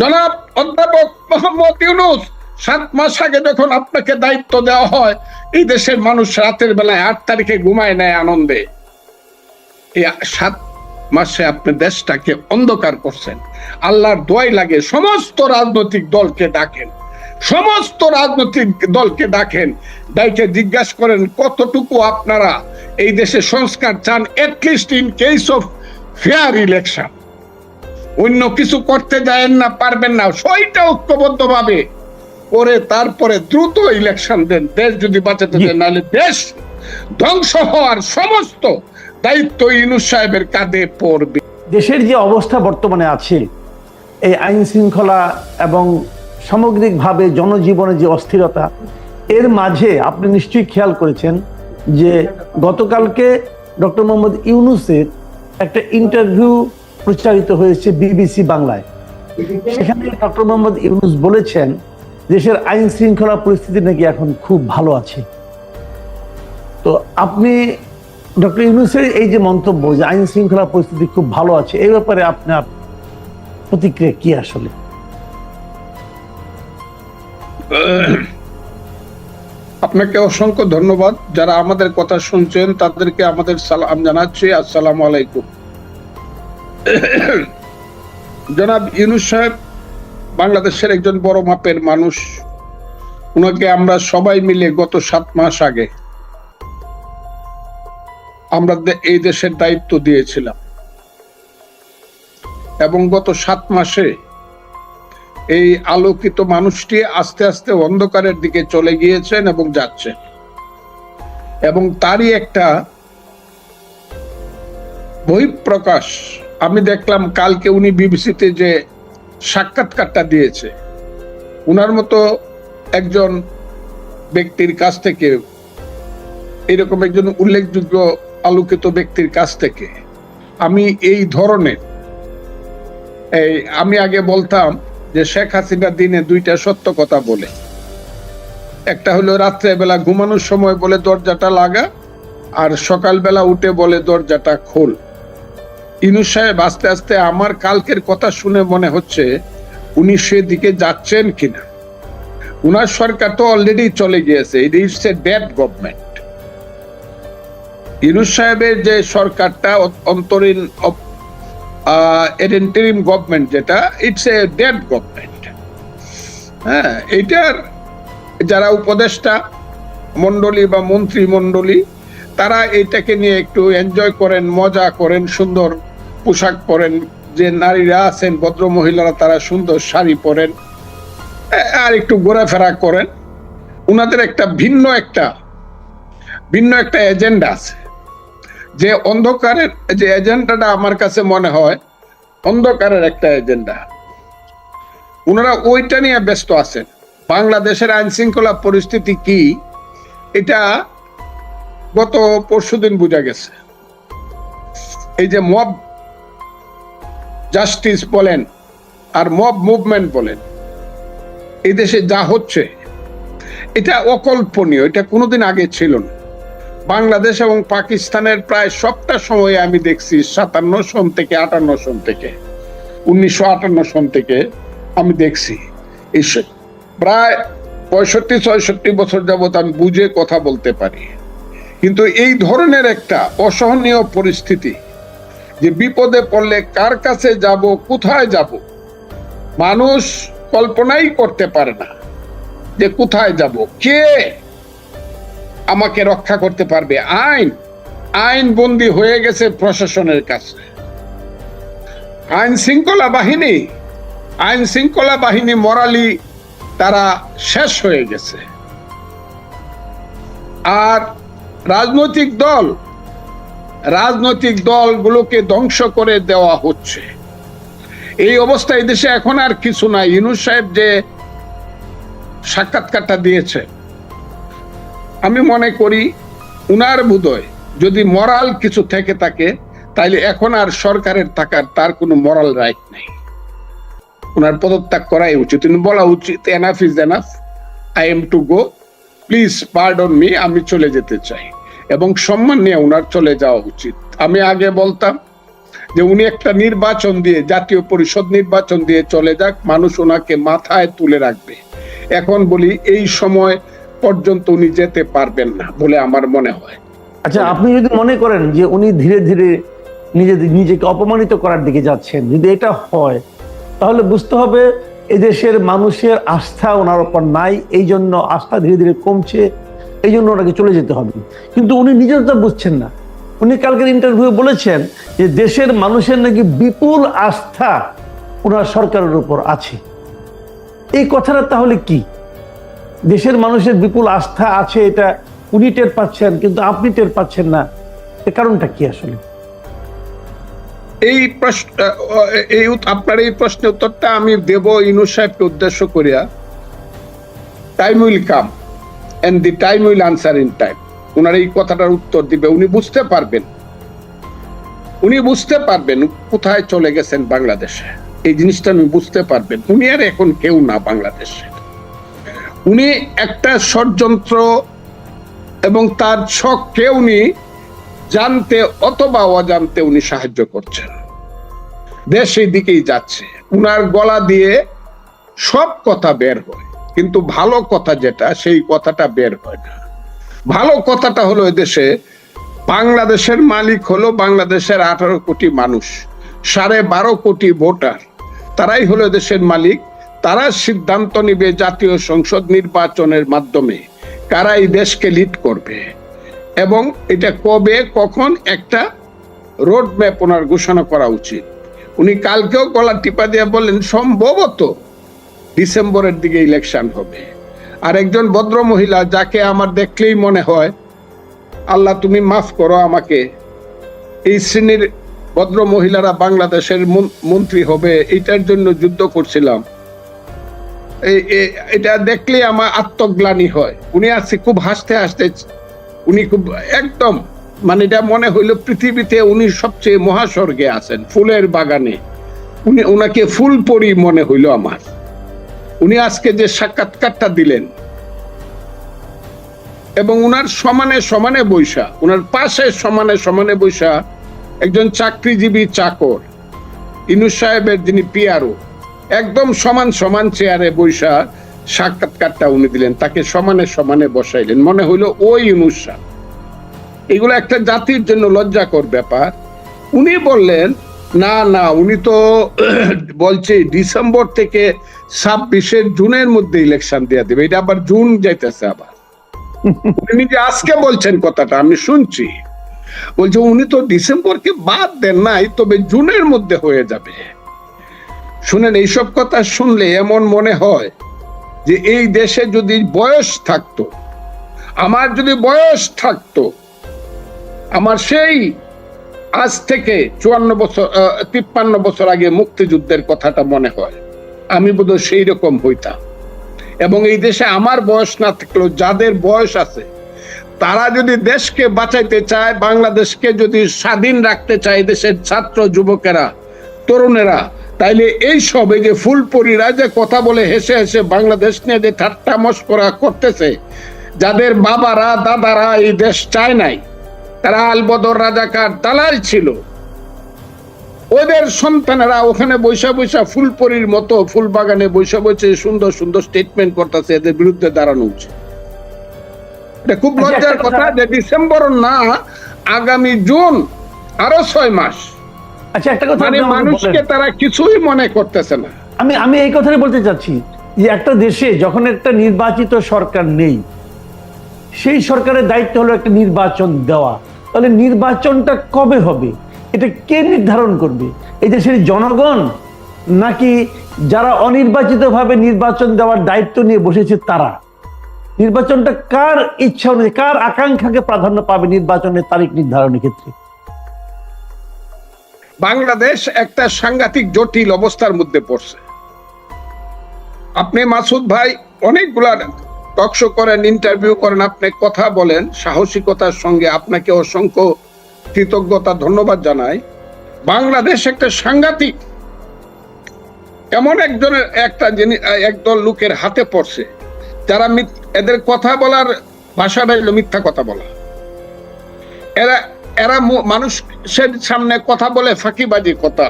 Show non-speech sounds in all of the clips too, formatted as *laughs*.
জনাব অধ্যাপক মোহাম্মদ ইউনুস, সাত মাস আগে যখন আপনাকে দায়িত্ব দেওয়া হয়, এই দেশের মানুষ রাতের বেলায় আট তারিখে ঘুমায় নেয় আনন্দে। এই সাত মাসে আপনি দেশটাকে অন্ধকার করছেন। আল্লাহর দোয়াই লাগে, সমস্ত রাজনৈতিক দলকে ডাকেন। সমস্ত রাজনৈতিক দলকে ডাকেন। ডাইকে জিজ্ঞাসা করেন, কতটুকু আপনারা এই দেশে সংস্কার চান? At least in case of fair election অন্য কিছু করতে যায়েন না পারবেন না। সইটা ঐক্যবদ্ধ ভাবে করে তারপরে দ্রুত ইলেকশন দেন। দেশ যদি বাঁচাতে। দেন নাহলে দেশ ধ্বংস হওয়ার সমস্ত দায়িত্ব ইনুস সাহেবের কাঁধে পড়বে। দেশের যে অবস্থা বর্তমানে আছে এই আইন শৃঙ্খলা এবং সামগ্রিকভাবে জনজীবনে যে অস্থিরতা এর মাঝে আপনি নিশ্চয়ই খেয়াল করেছেন যে গতকালকে ডক্টর মোহাম্মদ ইউনুসের একটা ইন্টারভিউ প্রচারিত হয়েছে বিবিসি বাংলায়। সেখানে ডক্টর মোহাম্মদ ইউনুস বলেছেন, দেশের আইন শৃঙ্খলা পরিস্থিতি নাকি এখন খুব ভালো আছে। তো আপনি ডক্টর ইউনুসের এই যে মন্তব্য যে আইন শৃঙ্খলা পরিস্থিতি খুব ভালো আছে, এই ব্যাপারে আপনার প্রতিক্রিয়া কি আসলে? আপনাকে অসংখ্য ধন্যবাদ। যারা আমাদের কথা শুনছেন, তাদেরকে আমাদের সালাম জানাচ্ছি। আসসালামু আলাইকুম। জনাব ইউনুস সাহেব, বাংলাদেশের একজন বড় মাপের মানুষ। ওনাকে আমরা সবাই মিলে গত সাত মাস আগে আমরা এই দেশের দায়িত্ব দিয়েছিলাম। এবং গত সাত মাসে এই আলোকিত মানুষটি আস্তে আস্তে অন্ধকারের দিকে চলে গিয়েছেন এবং যাচ্ছেন। এবং তারই একটা বহিঃপ্রকাশ আমি দেখলাম কালকে উনি বিবিসিতে যে সাক্ষাৎকারটা দিয়েছে, উনার মতো একজন ব্যক্তির কাছ থেকে, এরকম একজন উল্লেখযোগ্য আলোকিত ব্যক্তির কাছ থেকে আমি এই ধরনের, এই আমি আগে বলতাম যে শেখ হাসিনা দিনে দুইটা সত্য কথা বলে। একটা হলো রাত্রে বেলা ঘুমানোর সময় বলে দরজাটা লাগা, আর সকালবেলা উঠে বলে দরজাটা খোল। ইনুস সাহেব আস্তে আস্তে আমার কালকের কথা শুনে মনে হচ্ছে উনি সেদিকে যাচ্ছেন কিনা। উনার সরকার তো অলরেডি চলে গিয়েছে it is a dead government Yunus সাহেবের যে সরকারটা অন্তরীণ অপ- ইন্টারিম গভর্নমেন্ট যেটা ইটস এ ডেড গভর্নমেন্ট হ্যাঁ এইটার যারা উপদেষ্টা মন্ডলী বা মন্ত্রী মন্ডলী তারা এইটাকে নিয়ে একটু এনজয় করেন, মজা করেন, সুন্দর। পোশাক পরেন, যে নারীরা আছেন, ভদ্র মহিলারা, তারা সুন্দর শাড়ি পরেন আর একটু ঘোরাফেরা করেন। উনাদের একটা ভিন্ন একটা ভিন্ন একটা এজেন্ডা আছে। যে অন্ধকারের, যে এজেন্ডাটা আমার কাছে মনে হয়, অন্ধকারের একটা এজেন্ডা। ওনারা ওইটা নিয়ে ব্যস্ত আছেন। বাংলাদেশের আইন শৃঙ্খলা পরিস্থিতি কি, এটা গত পরশুদিন বোঝা গেছে। এই যে মব জাস্টিস বলেন আর মব মুভমেন্ট বলেন, এই দেশে যা হচ্ছে, এটা অকল্পনীয়, এটা কোনোদিন আগে ছিল না। বাংলাদেশ এবং পাকিস্তানের প্রায় সবটা সময়ে আমি দেখছি সাতান্ন সন থেকে আটান্ন সন থেকে, উনিশশো আটান্ন সন থেকে আমি দেখছি। এই প্রায় পঁয়ষট্টি, ছয়ষট্টি বছর যাবত আমি বুঝে কথা বলতে পারি। কিন্তু এই ধরনের একটা অসহনীয় পরিস্থিতি যে বিপদে পড়লে কার কাছে যাব, কোথায় যাব? মানুষ কল্পনাই করতে পারে না যে কোথায় যাব। কে আমাকে রক্ষা করতে পারবে? আইন। আইন বন্দি হয়ে গেছে প্রশাসনের কাছে। আইন শৃঙ্খলা বাহিনী। আইন শৃঙ্খলা বাহিনী মরালি তারা শেষ হয়ে গেছে। আর রাজনৈতিক দল রাজনৈতিক দলগুলোকে ধ্বংস করে দেওয়া হচ্ছে। এই অবস্থায় দেশে এখন আর কিছু নাই ইনুস সাহেব যে সাক্ষাৎকারটা দিয়েছে, আমি মনে করি উনার বোধয় যদি মরাল কিছু থেকে থাকে, তাইলে এখন আর সরকারের থাকার তার কোনো মরাল রাইট নেই। ওনার পদত্যাগ করাই উচিত। বলা উচিত enough is enough I am to go please pardon me আমি চলে যেতে চাই। এবং সম্মান নিয়ে উনার চলে যাওয়া উচিত। আমি আগে বলতাম যে উনি একটা নির্বাচন দিয়ে, জাতীয় পরিষদ নির্বাচন দিয়ে চলে যাক, মানুষ ওনাকে মাথায় তুলে রাখবে। এখন বলি, এই সময় পর্যন্ত উনি যেতে পারবেন না বলে আমার মনে হয়। আচ্ছা আপনি যদি মনে করেন যে উনি ধীরে ধীরে নিজে, নিজেকে অপমানিত করার দিকে যাচ্ছেন, যদি এটা হয়, তাহলে বুঝতে হবে এদেশের মানুষের আস্থা ওনার উপর নাই এই জন্য আস্থা ধীরে ধীরে কমছে। এই জন্য ওনাকে চলে যেতে হবে। কিন্তু উনি নিজেও তো বুঝছেন না। উনি কালকের ইন্টারভিউ বলেছেন যে দেশের মানুষের নাকি বিপুল আস্থা ওনার সরকারের উপর আছে। এই কথাটা তাহলে কি? দেশের মানুষের বিপুল আস্থা আছে এটা উনি টের পাচ্ছেন, কিন্তু আপনি টের পাচ্ছেন না। এ কারণটা কি আসলে? এই প্রশ্ন, এই আপনার এই প্রশ্নের উত্তরটা আমি দেব ইনু সাহেবকে উদ্দেশ্য করিয়া। Time will come. And the time will answer in time ওনার এই কথাটার উত্তর দিবে, উনি বুঝতে পারবেন। উনি বুঝতে পারবেন কোথায় চলে গেছেন বাংলাদেশে। এই জিনিসটা উনি বুঝতে পারবেন। উনি আর এখন কেউ না বাংলাদেশে। উনি একটা ষড়যন্ত্র এবং তার ছককে উনি জানতে অথবা অজান্তে উনি সাহায্য করছেন। দেশ সেই দিকেই যাচ্ছে। উনার গলা দিয়ে সব কথা বের হয়। কিন্তু ভালো কথা যেটা, সেই কথাটা বের হয় না। ভালো কথাটা হলো এদেশে বাংলাদেশের মালিক হলো বাংলাদেশের আঠারো কোটি মানুষ, সাড়ে বারো কোটি ভোটার। তারাই হলো দেশের মালিক। তারা সিদ্ধান্ত নিবে জাতীয় সংসদ নির্বাচনের মাধ্যমে কারা এই দেশকে লিড করবে। এবং এটা কবে, কখন, একটা রোড ম্যাপ ওনার ঘোষণা করা উচিত। উনি কালকেও গলা টিপা দিয়ে বললেন, সম্ভবত ডিসেম্বরের দিকে ইলেকশন হবে। আর একজন ভদ্র মহিলা যাকে আমার দেখলেই মনে হয়, আল্লাহ তুমি মাফ করো আমাকে, এই শ্রেণির ভদ্র মহিলারা বাংলাদেশের মন্ত্রী হবে, এটার জন্য যুদ্ধ করছিলাম। এটা দেখলে আমার আত্মগ্লানি হয়। উনি আজকে খুব হাসতে হাসতে, উনি খুব একদম মানে এটা মনে হইল পৃথিবীতে উনি সবচেয়ে মহাস্বর্গে আছেন, ফুলের বাগানে। উনি ওনাকে ফুল পরি মনে হইল আমার। উনি আজকে যে সাক্ষাৎকারটা দিলেন এবং উনার সমানে সমানে বৈশা, উনার পাশে সমানে সমানে বৈশা একজন চাকরিজীবী চাকর, ইনু সাহেবের যিনি পিয়ারো একদম সমান সমান চেয়ারে বৈশা সাক্ষাৎকারটা উনি দিলেন, তাকে সমানে সমানে বসাইলেন। মনে হইল ওই সাহেব। এগুলো একটা জাতির জন্য লজ্জাকর ব্যাপার। উনি বললেন না না উনি তো *clears throat* বলছে ডিসেম্বর থেকে ছাব্বিশের জুনের মধ্যে ইলেকশন দেওয়া দেবে। এটা আবার জুন যাইতেছে আবার। *laughs* উনি নিজে আজকে বলছেন কথাটা আমি শুনছি। বলছে উনি তো ডিসেম্বরকে বাদ দেন নাই তবে জুনের মধ্যে হয়ে যাবে। শুনেন এইসব কথা শুনলে এমন মনে হয় যে এই দেশে যদি বয়স থাকতো আমার যদি বয়স থাকতো আমার সেই আজ থেকে চুয়ান্ন বছর তিপ্পান্ন বছর আগে মুক্তিযুদ্ধের কথাটা মনে হয়। আমি বোধহয় সেই রকম হইতাম। এবং এই দেশে আমার বয়স না থাকলেও যাদের বয়স আছে, তারা যদি দেশকে বাঁচাইতে চায়, বাংলাদেশকে যদি স্বাধীন রাখতে চায়, দেশের ছাত্র যুবকেরা, তরুণেরা, তাইলে এই সব এই যে ফুলপরিরা যে কথা বলে হেসে হেসে বাংলাদেশ নিয়ে যে ঠাট্টা মস্করা করতেছে, যাদের বাবারা, দাদারা এই দেশ চায় নাই তারা আলবদর রাজাকার দালাল ছিল। ওদের সন্তানেরা ওখানে বৈশা বৈশা ফুলপরির মতো ফুল বাগানে বৈশা বসে সুন্দর সুন্দর স্টেটমেন্ট করতেছে এদের বিরুদ্ধে দাঁড়ানো উচিত। এটা খুব আচ্ছা, লজ্জার একটা কথা যে ডিসেম্বর না আগামী জুন আরও ছয় মাস। আচ্ছা একটা কথা মানে মানুষকে তারা কিছুই মনে করতেছে না। আমি আমি এই কথাই বলতে চাচ্ছি যে একটা দেশে যখন একটা নির্বাচিত সরকার নেই সেই সরকারের দায়িত্ব হলো একটা নির্বাচন দেওয়া। তাহলে নির্বাচনটা কবে হবে? এটা কে নির্ধারণ করবে? এই দেশের জনগণ? নাকি যারা অনির্বাচিতভাবে নির্বাচন দেওয়ার দায়িত্ব নিয়ে বসেছে তারা? নির্বাচনটা কার ইচ্ছা অনুযায়ী, কার আকাঙ্ক্ষাকে প্রাধান্য পাবে নির্বাচনের তারিখ নির্ধারণের ক্ষেত্রে? বাংলাদেশ একটা সাংঘাতিক জটিল অবস্থার মধ্যে পড়ছে। আপনি মাসুদ ভাই, অনেকগুলা টকশো করেন ইন্টারভিউ করেন, আপনি কথা বলেন, সাহসিকতার সঙ্গে আপনাকে অসংখ্য কৃতজ্ঞতা, ধন্যবাদ জানাই। বাংলাদেশ একটা সাংঘাতিক, এমন একজনের, একটা জিনিস একদল লোকের হাতে পড়ছে, যারা এদের কথা বলার ভাষাটা হলো মিথ্যা কথা বলা। এরা এরা মানুষের সামনে কথা বলে ফাঁকিবাজি কথা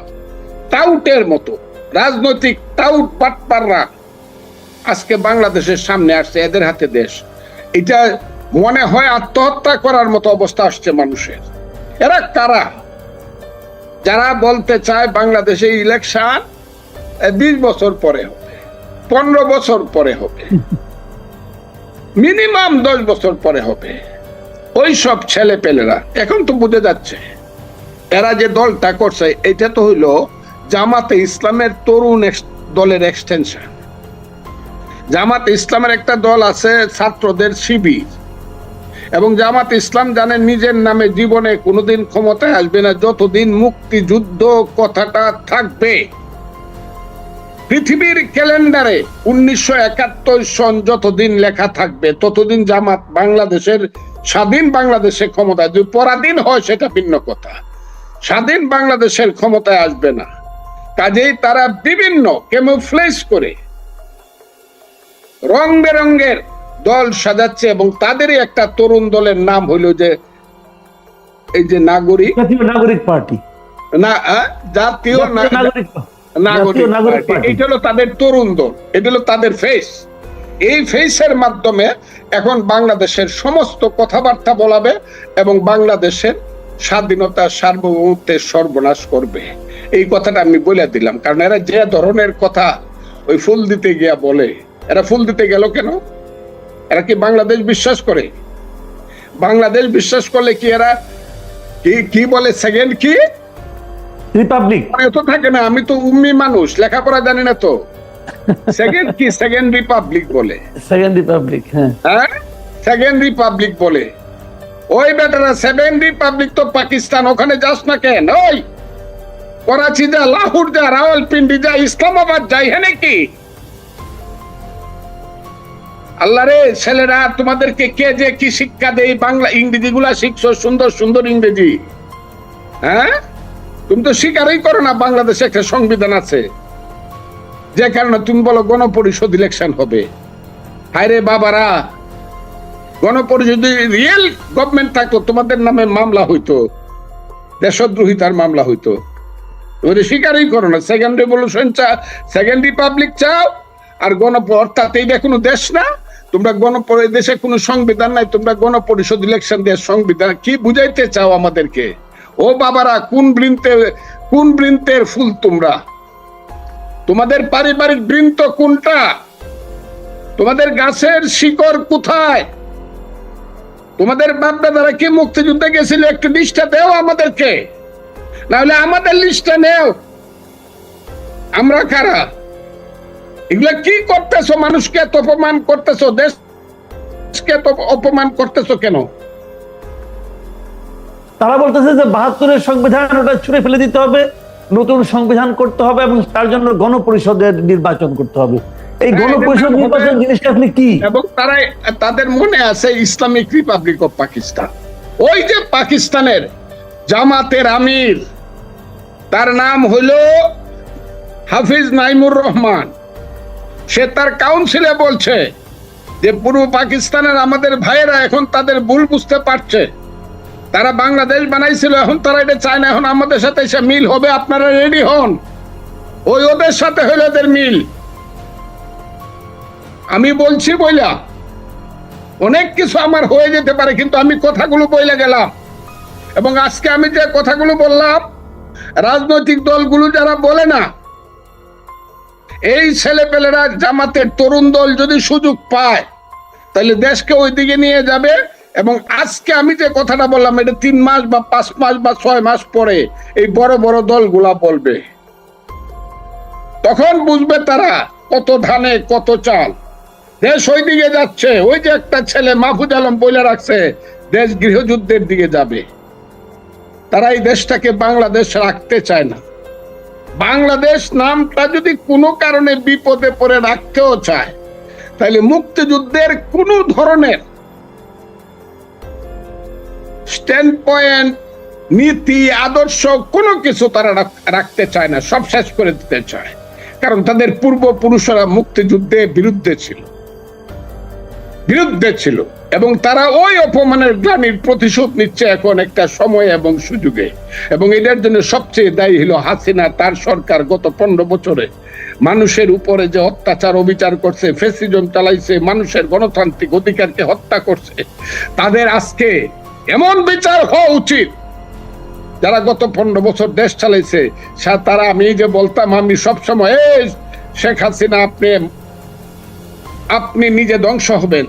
টাউটের মতো, রাজনৈতিক টাউট পাটপাররা আজকে বাংলাদেশের সামনে আসছে, এদের হাতে দেশ। এটা মনে হয় আত্মহত্যা করার মতো অবস্থা আসছে মানুষের। এরা কারা? যারা বলতে চায় বাংলাদেশে ইলেকশন বিশ বছর পরে হবে, পনেরো বছর পরে হবে। মিনিমাম দশ বছর পরে হবে। ওই সব ছেলে পেলেরা এখন তো বুঝে যাচ্ছে। এরা যে দলটা করছে, এটা তো হইল জামাতে ইসলামের তরুণ দলের এক্সটেনশন জামাত ইসলামের একটা দল আছে ছাত্রদের শিবির। এবং জামাত ইসলাম জানে নিজের নামে জীবনে কোনোদিন ক্ষমতায় আসবে না, যতদিন মুক্তিযুদ্ধ কথাটা থাকবে। পৃথিবীর ক্যালেন্ডারে উনিশশো একাত্তর সন যতদিন লেখা থাকবে, ততদিন জামাত বাংলাদেশের, স্বাধীন বাংলাদেশে ক্ষমতায় যদি পরাধীন হয় সেটা ভিন্ন কথা। স্বাধীন বাংলাদেশের ক্ষমতায় আসবে না। কাজেই তারা বিভিন্ন কেমোফ্লেস করে রং বেরঙ্গের দল সাজাচ্ছে এবং তাদেরই একটা তরুণ দলের নাম হইল যে এই যে নাগরিক। নাগরিক পার্টি। না জাতীয় নাগরিক। পার্টি। এটা হলো তাদের তরুণ দল। এটা হলো তাদের ফেস এই ফেসের মাধ্যমে এখন বাংলাদেশের সমস্ত কথাবার্তা বলাবে এবং বাংলাদেশের স্বাধীনতা সার্বভৌমত্বের সর্বনাশ করবে। এই কথাটা আমি বলে দিলাম। কারণ এরা যে ধরনের কথা ওই ফুল দিতে গিয়া বলে। এরা ফুল দিতে গেল কেন? এরা কি বাংলাদেশ বিশ্বাস করে? বাংলাদেশ বিশ্বাস করলে কি এরা কি কি বলে সেকেন্ড কি? রিপাবলিক এত থাকে না আমি তো উম্মি মানুষ লেখাপড়া জানি না তো। সেকেন্ড কি? সেকেন্ড রিপাবলিক বলে। সেকেন্ড রিপাবলিক হ্যাঁ। হ্যাঁ? সেকেন্ড রিপাবলিক বলে। ওই বেটারা সেভেন রিপাবলিক তো পাকিস্তান ওখানে যাস না কেন? ওই। করাচি যা লাহোর যা রাওয়ালপিন্ডি যা ইসলামাবাদ যাই হ্যাঁ নাকি আল্লাহ রে ছেলেরা, তোমাদেরকে কে যে কি শিক্ষা দেয়, বাংলা ইংরেজি গুলা শিখছো, সুন্দর সুন্দর ইংরেজি। হ্যাঁ? তুমি তো স্বীকারই করো না, বাংলাদেশে একটা সংবিধান আছে। যে কারণে তুমি বলো, গণপরিষদ ইলেকশন হবে। হায় রে বাবারা, গণপরিষদ রিয়েল গভর্নমেন্ট থাকতো, তোমাদের নামে মামলা হইতো। দেশদ্রোহিতার মামলা হইতো। তুমি স্বীকারই করো না সেকেন্ড রেভলিউশন চা সেকেন্ড রিপাবলিক চাও, আর গণপ অর্থাৎ এইটা কোনো দেশ না। তোমরা গণ দেশে কোনো সংবিধান নাই, তোমরা গণপরিষদ ইলেকশন দিয়ে সংবিধান কি বুঝাইতে চাও আমাদেরকে? ও বাবারা, কোন বৃন্তে, কোন বৃন্তের ফুল তোমরা? তোমাদের পারিবারিক বৃন্ত কোনটা? তোমাদের গাছের শিকড় কোথায়? তোমাদের বাপ দাদারা কি মুক্তিযুদ্ধে গেছিল? একটু লিস্টটা দেও আমাদেরকে। নাহলে আমাদের লিস্টটা নেও। আমরা কারা? এগুলা কি করতেছো? মানুষকে এত অপমান করতেছো? দেশকে এত অপমান করতেছো কেন? তারা বলতেছে যে বাহাত্তরের সংবিধান ওটা ছুঁড়ে ফেলে দিতে হবে নতুন সংবিধান করতে হবে এবং তার জন্য গণপরিষদের নির্বাচন করতে হবে। এই হ্যাঁ, গণপরিষদ নির্বাচন জিনিসটা আপনি কি? এবং তারা তাদের মনে আছে ইসলামিক রিপাবলিক অফ পাকিস্তান। ওই যে পাকিস্তানের জামাতের আমির তার নাম হইল হাফিজ নাইমুর রহমান। সে তার কাউন্সিলে বলছে যে পূর্ব পাকিস্তানের আমাদের ভাইয়েরা এখন তাদের ভুল বুঝতে পারছে। তারা বাংলাদেশ বানাইছিল, এখন তারা এটা চায় না, এখন আমাদের সাথে এসে মিল হবে, আপনারা রেডি হন। ওই ওদের সাথে হইল ওদের মিল। আমি বলছি বইলা, অনেক কিছু আমার হয়ে যেতে পারে, কিন্তু আমি কথাগুলো বইলে গেলাম। এবং আজকে আমি যে কথাগুলো বললাম, রাজনৈতিক দলগুলো যারা বলে না এই ছেলেপেলেরা জামাতের তরুণ দল যদি সুযোগ পায়, তাহলে দেশকে ওই দিকে নিয়ে যাবে এবং আজকে আমি যে কথাটা বললাম, এটা তিন মাস বা পাঁচ মাস বা ছয় মাস পরে এই বড় বড় দলগুলা বলবে। তখন বুঝবে তারা কত ধানে, কত চাল। দেশ ওই দিকে যাচ্ছে, ওই যে একটা ছেলে মাহফুজ আলম বলে রাখছে, দেশ গৃহযুদ্ধের দিকে যাবে। তারা এই দেশটাকে বাংলাদেশ রাখতে চায় না। বাংলাদেশ নামটা যদি কোনো কারণে বিপদে পড়ে রাখতেও চায়, তাহলে মুক্তিযুদ্ধের কোনো ধরনের স্ট্যান্ড পয়েন্ট নীতি, আদর্শ কোনো কিছু তারা রাখতে চায় না, সব শেষ করে দিতে চায়। কারণ তাদের পূর্বপুরুষরা মুক্তিযুদ্ধে বিরুদ্ধে ছিল। বিরুদ্ধে ছিল। এবং তারা ওই অপমানের গ্লানির প্রতিশোধ নিচ্ছে এখন একটা সময় এবং সুযোগে। এবং এটার জন্য সবচেয়ে দায়ী হলো হাসিনা, তার সরকার গত পনেরো বছরে। মানুষের উপরে যে অত্যাচার, অবিচার করছে, ফেসিজম চালাইছে, মানুষের গণতান্ত্রিক অধিকারকে হত্যা করছে, তাদের আজকে এমন বিচার হওয়া উচিত। যারা গত পনেরো বছর দেশ চালাইছে তারা আমি যে বলতাম, আমি সবসময় শেখ হাসিনা, আপনি আপনি নিজে ধ্বংস হবেন।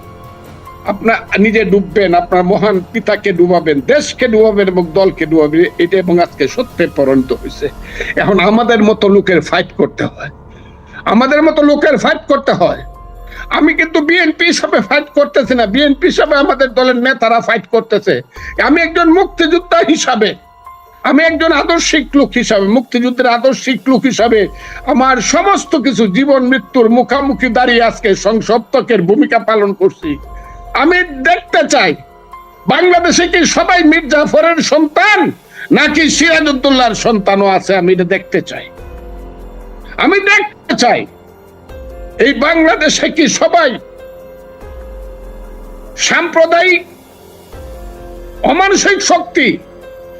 আপনার নিজে ডুববেন, আপনার মহান পিতাকে ডুবাবেন, দেশকে ডুবাবেন এবং দলকে ডুবাবেন, এটা এবং আজকে সত্যে পরিণত হয়েছে। এখন আমাদের মতো লোকের ফাইট করতে হয়। আমাদের মতো লোকের ফাইট করতে হয়। আমি কিন্তু বিএনপি হিসাবে ফাইট করতেছি না। বিএনপি হিসাবে আমাদের দলের নেতারা ফাইট করতেছে। আমি একজন মুক্তিযোদ্ধা হিসাবে, আমি একজন আদর্শিক লোক হিসাবে, মুক্তিযুদ্ধের আদর্শিক লোক হিসাবে আমার সমস্ত কিছু, জীবন, মৃত্যুর মুখামুখি দাঁড়িয়ে আজকে সংসপ্তকের ভূমিকা পালন করছি। আমি দেখতে চাই, বাংলাদেশে কি সবাই মীর জাফরের সন্তান, নাকি সিরাজউদ্দৌলার সন্তানও আছে, আমি এটা দেখতে চাই। আমি দেখতে চাই, এই বাংলাদেশে কি সবাই সাম্প্রদায়িক অমানসিক শক্তি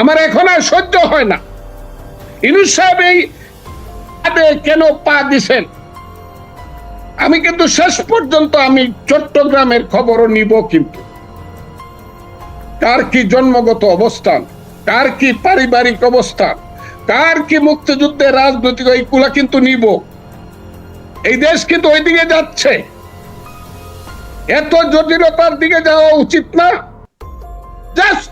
আমার এখন আর সহ্য হয় না। ইনুস সাহেব এই কেন পা দিছেন? আমি কিন্তু শেষ পর্যন্ত আমি চট্টগ্রামের খবরও নিব কিন্তু। কার কি জন্মগত অবস্থান? কার কি পারিবারিক অবস্থান? কার কি মুক্তিযুদ্ধের রাজনৈতিক এইগুলা কিন্তু নিব। এই দেশ কিন্তু ওই দিকে যাচ্ছে। এত জটিলতার দিকে যাওয়া উচিত না। জাস্ট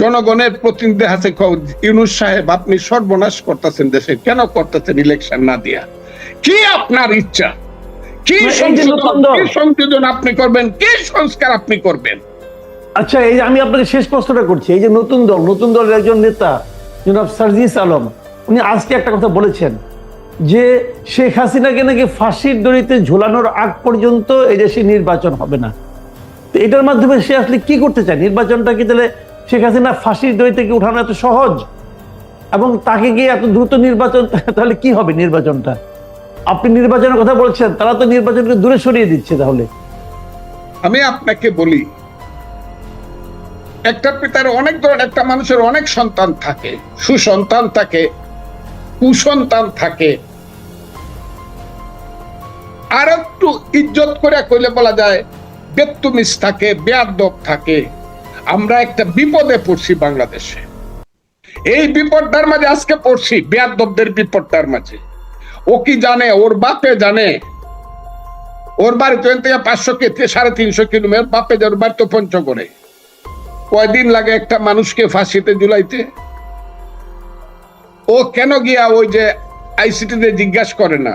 জনগণের প্রতিনিধি আছে ইউনুস সাহেব আপনি সর্বনাশ করতেছেন দেশে। কেন করতেছেন ইলেকশন না দিয়া? কি আপনার ইচ্ছা? কি সংশোধন আপনি করবেন? কি সংস্কার আপনি করবেন? আচ্ছা এই যে আমি আপনাকে শেষ প্রশ্নটা করছি। এই যে নতুন দল নতুন দলের একজন নেতা জনাব সার্জিস আলম উনি আজকে একটা কথা বলেছেন যে শেখ হাসিনাকে নাকি ফাঁসির দড়িতে ঝোলানোর আগ পর্যন্ত এই দেশে নির্বাচন হবে না। তো এটার মাধ্যমে সে আসলে কি করতে চায়? নির্বাচনটা কি তাহলে শেখ হাসিনা ফাঁসির দড়ি থেকে উঠানো এত সহজ? এবং তাকে গিয়ে এত দ্রুত নির্বাচন, তাহলে কি হবে নির্বাচনটা? আপনি নির্বাচনের কথা বলছেন, তারা তো নির্বাচনকে দূরে সরিয়ে দিচ্ছে তাহলে। আমি আপনাকে বলি, একটা পিতার অনেক ধরনের, একটা মানুষের অনেক সন্তান থাকে, সুসন্তান থাকে, কুসন্তান থাকে। আর একটু ইজ্জত করে কইলে বলা যায় বেত্তুমিস থাকে, বেয়াদব থাকে। আমরা একটা বিপদে পড়ছি বাংলাদেশে। এই বিপদটার মাঝে আজকে পড়ছি বেয়াদবদের বিপদটার মাঝে। ও কি জানে, ওর বাপে জানে? ওর বাড়ি তো থেকে পাঁচশো সাড়ে তিনশো কিলোমিটার। বাপে যার বাড়ি তো পঞ্চগড়ে। কয়দিন লাগে একটা মানুষকে ফাঁসিতে জুলাইতে ও কেন গিয়া ওই যে আইসিটিতে জিজ্ঞাসা করে না?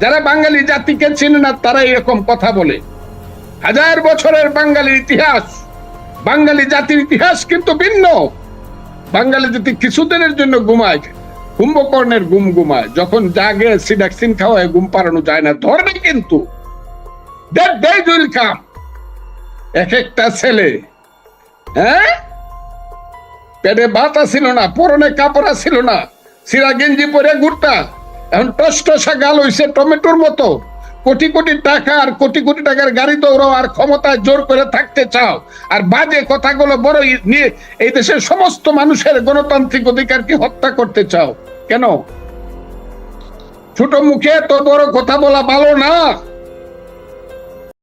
যারা বাঙালি জাতিকে চেনে না তারা এরকম কথা বলে। হাজার বছরের বাঙালির ইতিহাস, বাঙালি জাতির ইতিহাস কিন্তু ভিন্ন। বাঙালি জাতি কিছুদিনের জন্য ঘুমায়, কুম্ভকর্ণের গুম ঘুমায়, যখন জাগে সিডাক্সিন খাওয়ায়, ঘুম পাড়ানো যায় না, ধরবে কিন্তু। এক একটা ছেলে হ্যাঁ? পেটে ভাত ছিল না, পরনে কাপড় ছিল না সিরা গেঞ্জি পরে ঘুরতা এখন টস টসা গাল হয়েছে টমেটোর মতো। কোটি কোটি টাকা আর কোটি কোটি টাকার গাড়ি দৌড়াও আর ক্ষমতায় জোর করে থাকতে চাও। আর বাজে কথাগুলো বড় নিয়ে এই দেশের সমস্ত মানুষের গণতান্ত্রিক অধিকারকে হত্যা করতে চাও। কেন? ছোট মুখে তো বড় কথা বলা ভালো না।